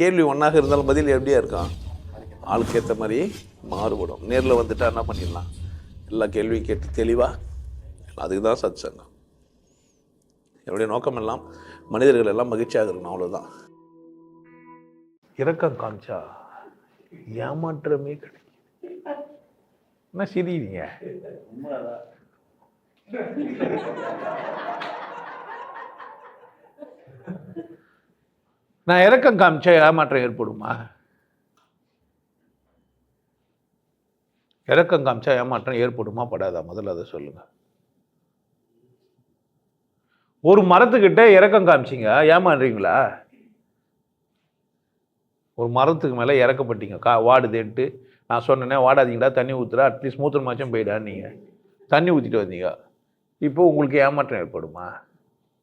கேள்வி ஒன்றாக இருந்தாலும் பதில் எப்படியா இருக்கும்? ஆளுக்கு ஏற்ற மாதிரி மாறுபடும். நேரில் வந்துட்டா என்ன பண்ணிடலாம்? எல்லா கேள்வியும் கேட்டு தெளிவாக அதுக்கு தான் சத் சங்கம் என்னுடைய நோக்கம் எல்லாம் மனிதர்கள் எல்லாம் மகிழ்ச்சியாக இருக்கணும் அவ்வளோதான் இறக்கம் காமிச்சா ஏமாற்றமே கிடைக்கும் என்ன சிரிங்க நான் இறக்கம் காமிச்சா ஏமாற்றம் ஏற்படுமா? இறக்கம் காமிச்சா ஏமாற்றம் ஏற்படுமா? படாதா? முதல்ல அதை சொல்லுங்க. ஒரு மரத்துக்கிட்ட இறக்கம் காமிச்சிங்க? ஏமாறுறீங்களா? ஒரு மரத்துக்கு மேலே இறக்கப்பட்டீங்க. கா வாடுதேன்ட்டு நான் சொன்னேன்னே வாடாதீங்கடா தண்ணி ஊற்றுறா அட்லீஸ்ட் மூத்திரமாச்சும் போயிடா நீங்கள் தண்ணி ஊற்றிட்டு வந்தீங்க. இப்போ உங்களுக்கு ஏமாற்றம் ஏற்படுமா?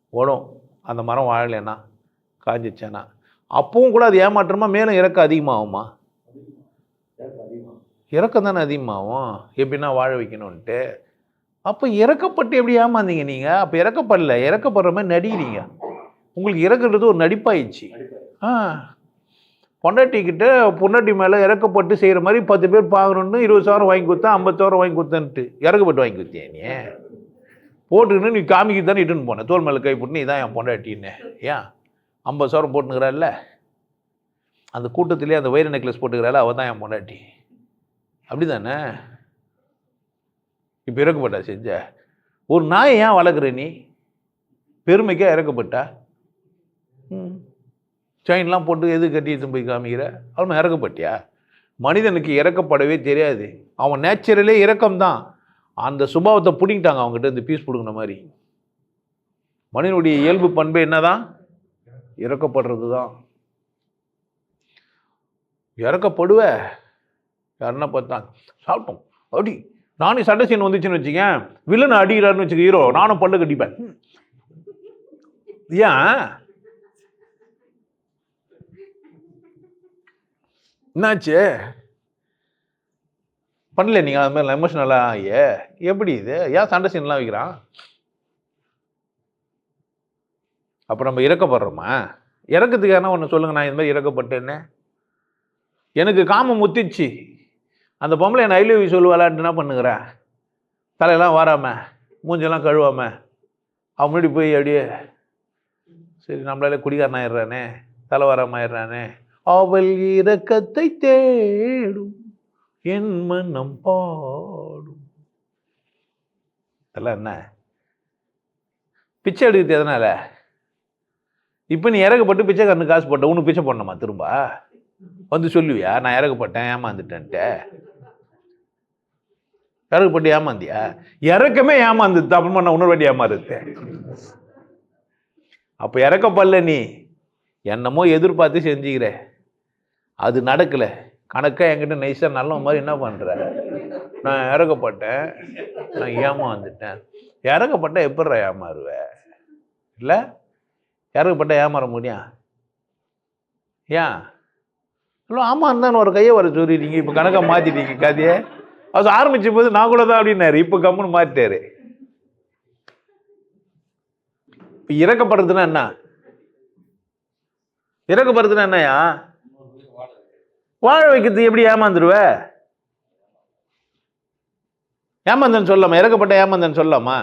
ஓடும். அந்த மரம் வாழலைன்னா காஞ்சிச்சேன்னா. அப்பவும் கூட அது ஏமாற்றமாக மேலும் இறக்கம் அதிகமாகுமா? இறக்கம் தானே அதிகமாகும். எப்படின்னா வாழ வைக்கணும்ன்ட்டு. அப்போ இறக்கப்பட்டு எப்படி ஏமாந்தீங்க நீங்கள் அப்போ இறக்கப்படல. இறக்கப்படுற மாதிரி நடிக்கிறீங்க. உங்களுக்கு இறக்குறது ஒரு நடிப்பாயிடுச்சு. ஆ. பொண்டாட்டிக்கிட்ட பொண்டாட்டி மேலே இறக்கப்பட்டு செய்கிற மாதிரி பத்து பேர் பார்க்கணுன்னு இருபது சவரம் வாங்கி கொடுத்தேன் ஐம்பத்தாயிரம் வாங்கி கொடுத்தேன்ட்டு. இறக்கப்பட்டு வாங்கி கொடுத்தேன் நீ? போட்டுக்கின்னு நீ காமிக்கு தானே இட்டுன்னு போனேன் தோல் மேலே கை போட்டு நீ தான் என் பொண்டாட்டின்னு. ஏன்? ஐம்பது சவரம் போட்டுனுக்கிறாள்ல அந்த கூட்டத்திலே அந்த வைர நெக்லஸ் போட்டுக்கிறாள் அவள் தான் என் பொண்டாட்டி. அப்படி தானே இப்போ இறக்கப்பட்டா செஞ்ச? ஒரு நாயை ஏன் வளர்க்குற நீ? பெருமைக்காக இறக்கப்பட்டா? ம். செயின்லாம் போட்டு எது கட்டி போய் காமிக்கிற? அவன் இறக்கப்பட்டியா? மனிதனுக்கு இறக்கப்படவே தெரியாது. அவன் நேச்சுரலே இறக்கம்தான் அந்த சுபாவத்தை பிடிங்கிட்டாங்க அவங்ககிட்ட இந்த பீஸ் பிடுங்கின மாதிரி. மனிதனுடைய இயல்பு பண்பு என்னதான்? இறக்கப்படுறது தான் இறக்கப்படுவ? யாருன்னா பார்த்தா சாப்பிட்டோம். அடி நானே சண்டை சீன் வந்துச்சுன்னு வச்சுக்கேன். வில்லன் அடிக்கிறாருன்னு வச்சுக்க ஹீரோ நானும் பல்லு கட்டிப்பேன். ஏன்? என்னாச்சு? பண்ணல நீங்கள் அது மாதிரி எமோஷனலாக ஏ எப்படி இது? ஏன் சண்டை சீன்லாம் வைக்கிறான்? அப்போ நம்ம இறக்கப்படுறோமா? இறக்கத்துக்கு என்ன ஒன்று சொல்லுங்க நான் இந்த மாதிரி இறக்கப்பட்டேன்னு. எனக்கு காமம் முத்திச்சு. அந்த பொம்பளை என் ஐலவி சொல்லுவாளான்ட்டு என்ன பண்ணுங்கிற தலையெல்லாம் வாராம மூஞ்செல்லாம் கழுவாம அவன் முன்னாடி போய் அப்படியே சரி நம்மளால குடிகாரன் ஆயிடுறானே தலை வாராம ஆயிடுறானே. அவள் இறக்கத்தை தேடும் என் மனம் பாடும். இதெல்லாம் என்ன? பிச்சை எடுக்கிறது எதனால? இப்போ நீ இறக்கப்பட்டு பிச்சைக்காரனுக்கு காசு போட்ட உனக்கு பிச்சை போடணுமா திரும்ப? வந்து சொல்லுவியா நான் இறக்கப்பட்டேன் ஏமாந்துட்டேன்ட்டு. இறக்கப்பட்டு ஏமாந்தியா? இறக்கமே ஏமாந்துது அப்புறமா நான் உணர்வாட்டி ஏமாறுது அப்போ இறக்கப்படல நீ. என்னமோ எதிர்பார்த்து செஞ்சுக்கிற. அது நடக்கல. கணக்காக என்கிட்ட நைஸாக நல்ல மாதிரி என்ன பண்ணுற நான் இறக்கப்பட்டேன் நான் ஏமாந்துட்டேன். இறக்கப்பட்ட எப்படிடா ஏமாறுவ? இல்லை? இறக்கப்பட்ட ஏமாற முடியும் ஏன் இல்லை ஆமாம் இருந்தான்னு ஒரு கையை வர சொல்லிட்டீங்க இப்போ கணக்கை மாற்றிட்டீங்க கதையை. அது ஆரம்பித்த போது நான் கூட தான் அப்படின்னாரு இப்போ கம்முன்னு மாற்றிட்டாரு இப்போ இறக்கப்படுறதுன்னா என்ன? இறக்கப்படுறதுன்னா என்னயா வாழ வைக்கிறது எப்படி ஏமாந்துருவ? ஏமாந்தன் சொல்லாமா? இறக்கப்பட்ட ஏமாந்தன்னு சொல்லாமா?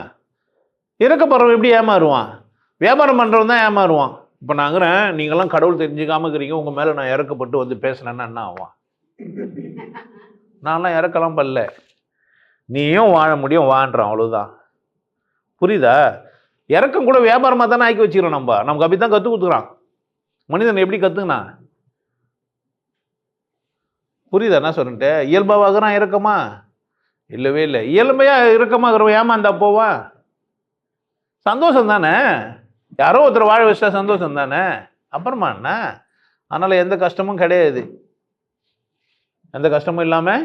இறக்கப்படுறவன் எப்படி ஏமாறுவான்? வியாபாரம் பண்ணுறவன் தான் ஏமாறுவான். இப்போ நாங்கிறேன் நீங்களாம் கடவுள் தெரிஞ்சுக்காம இருக்கிறீங்க உங்கள் மேலே நான் இறக்கப்பட்டு வந்து பேசுனேன்னா என்ன ஆவான் நான்லாம் இறக்கலாம் பண்ணல நீயும் வாழ முடியும் வான்றான் அவ்வளோதான் புரியுதா? இறக்கம் கூட வியாபாரமாக தானே ஆக்கி வச்சுக்கிறோம் நம்ம. நமக்கு அப்படி தான் கற்றுக் கொடுத்துக்கிறான் மனிதன் எப்படி கற்றுக்கினா புரியுதா? என்ன சொல்லிட்டு இயல்பாவாகிறான் இறக்கமா? இல்லவே இல்லை. இயல்பையாக இறக்கமாகிறவன் ஏமாந்தா போவான். சந்தோஷம் தானே? யாரோ ஒருத்தர் வாழ வச்சா சந்தோஷம் தானே? அப்புறமா என்ன? அதனால் எந்த கஷ்டமும் கிடையாது. எந்த கஷ்டமும் இல்லாமல்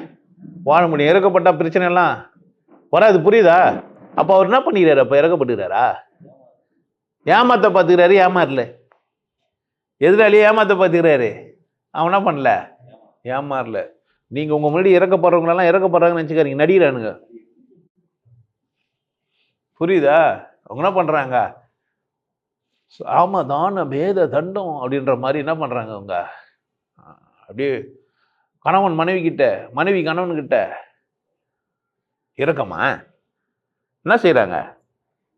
வாழ முடியும். இறக்கப்பட்ட பிரச்சனை எல்லாம் வராது. புரியுதா? அப்போ அவர் என்ன பண்ணிக்கிறாரு? அப்போ இறக்கப்பட்டுக்கிறாரா? ஏமாத்த பார்த்துக்கிறாரு ஏமாறல. எதிராளியே ஏமாத்த பார்த்துக்கிறாரு அவன் என்ன பண்ணல? ஏமாறல. நீங்கள் உங்கள் முன்னாடி இறக்கப்படுறவங்களெல்லாம் இறக்கப்படுறாங்கன்னு நினச்சிக்காரீங்க நடிகிறானுங்க புரியுதா? அவங்க என்ன பண்ணுறாங்க சாமதான பேத தண்டம் அப்படின்ற மாதிரி என்ன பண்ணுறாங்க அவங்க? அப்படியே கணவன் மனைவி கிட்ட மனைவி கணவன் கிட்ட இறக்கமா? என்ன செய்கிறாங்க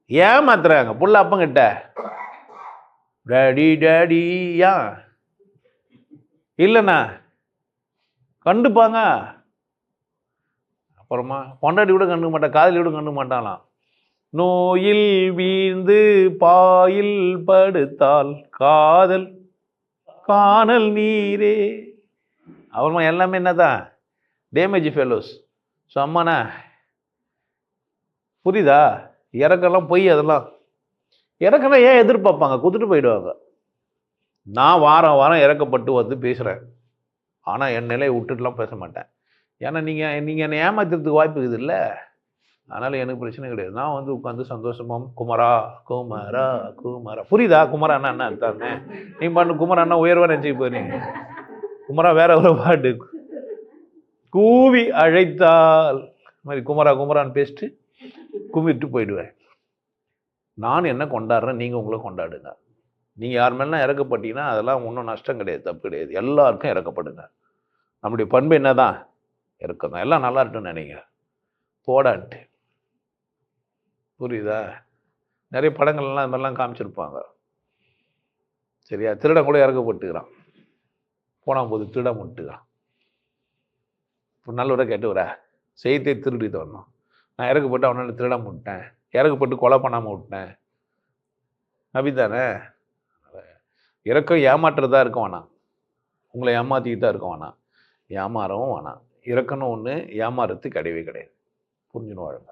ஏமாத்துறாங்க புள்ள அப்பங்கிட்ட. டேடி டேடி ஏன் இல்லைண்ணா கண்டுப்பாங்க. அப்புறமா பொண்டாட்டி கூட கண்டுக்க மாட்டான் காதலி கூட கண்டுக்க மாட்டாங்களாம் நோயில் வீழ்ந்து பாயில் படுத்தால் காதல் காணல் நீரே. அப்புறமா எல்லாமே என்னதான்? டேமேஜ் ஃபெலோஸ் ஸோ அம்மாண்ணா புரியுதா? இறக்கெல்லாம் பொய் அதெல்லாம். இறக்கெல்லாம் ஏன் எதிர்பார்ப்பாங்க? கொடுத்துட்டு போயிடுவாங்க. நான் வாரம் வாரம் இறக்கப்பட்டு வந்து பேசுகிறேன் ஆனால் என் நிலையை விட்டுட்டுலாம் பேச மாட்டேன். ஏன்னா நீங்கள் நீங்கள் என்னை ஏமாத்துறதுக்கு வாய்ப்பு இருக்குது இல்லை. அதனால் எனக்கு பிரச்சனை கிடையாது. நான் வந்து உட்காந்து சந்தோஷமாக குமரா குமரா குமரா. புரியுதா? குமரா அண்ணா என்ன அர்த்தம் நீ பண்ணு குமரா அண்ணா உயர்வா நினச்சி போறீங்க. குமரா வேற ஒரு பாட்டு. கூவி அழைத்தால். இந்த மாதிரி குமரா குமரான்னு பேசிட்டு கும்பிட்டு போயிடுவேன். நான் என்ன கொண்டாடுறேன்? நீங்கள் உங்களை கொண்டாடுங்க. நீங்கள் யார் மேலாம் இறக்கப்பட்டீங்கன்னா அதெல்லாம் ஒன்றும் நஷ்டம் கிடையாது தப்பு கிடையாது. எல்லாருக்கும் இறக்கப்படுங்க. நம்முடைய பண்பு என்னதான்? இறக்கம் தான் எல்லாம் நல்லா இருக்குன்னு நினைங்க. போடான்ட்டு. புரியுதா? நிறைய படங்கள்லாம் அது மாதிரிலாம் காமிச்சிருப்பாங்க. சரியா? திருடம் கூட இறக்கப்பட்டுக்கிறான். போனா போது திருட விட்டுக்கிறான் இப்போ நல்லவரை கேட்டு வர. செய்தியை திருடி தரணும் நான் இறக்கப்பட்டு அவனால் திருடம் விட்டேன் இறக்கப்பட்டு கொலை பண்ணாமல் விட்டேன். அப்படித்தானே இறக்கம் ஏமாற்றுறதா இருக்க வேணாம். உங்களை ஏமாற்றிக்கிட்டு தான் இருக்க வேணாம். ஏமாறவும் வேணாம். இறக்கணும் ஒன்று ஏமாறுறது கிடையவே கிடையாது. புரிஞ்சுன்னு வாழுங்க